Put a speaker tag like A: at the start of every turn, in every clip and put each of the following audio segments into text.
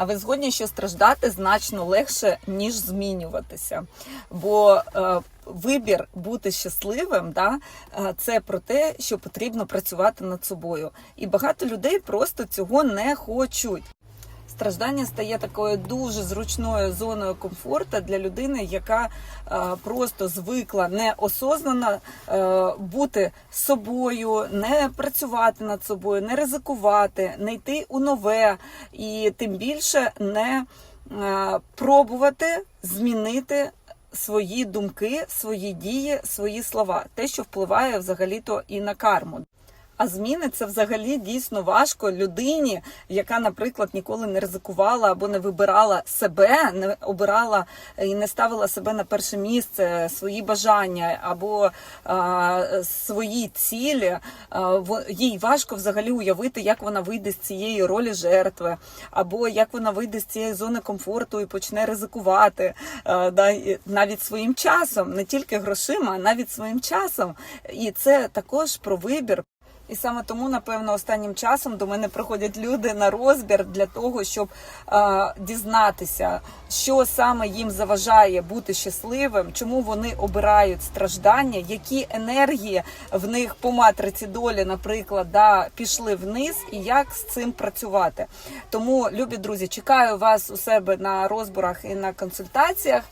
A: А ви згодні, що страждати значно легше, ніж змінюватися. Бо е, вибір бути щасливим, да, е, це про те, що потрібно працювати над собою. І багато людей просто цього не хочуть. Страждання стає такою дуже зручною зоною комфорту для людини, яка е, просто звикла неосознано е, бути собою, не працювати над собою, не ризикувати, не йти у нове і тим більше не е, пробувати змінити свої думки, свої дії, свої слова, те, що впливає взагалі-то і на карму. А зміни це взагалі дійсно важко людині, яка, наприклад, ніколи не ризикувала або не вибирала себе, не обирала і не ставила себе на перше місце, свої бажання або а, свої цілі. А, їй важко взагалі уявити, як вона вийде з цієї ролі жертви, або як вона вийде з цієї зони комфорту і почне ризикувати а, да, навіть своїм часом, не тільки грошима, а навіть своїм часом. І це також про вибір. І саме тому, напевно, останнім часом до мене приходять люди на розбір для того, щоб е, дізнатися, що саме їм заважає бути щасливим, чому вони обирають страждання, які енергії в них по матриці долі, наприклад, да, пішли вниз, і як з цим працювати. Тому, любі друзі, чекаю вас у себе на розборах і на консультаціях.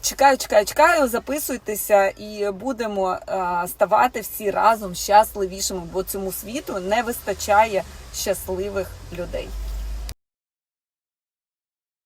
A: Чекаю, чекаю, чекаю, записуйтеся і будемо ставати всі разом щасливішими, бо цьому світу не вистачає щасливих людей.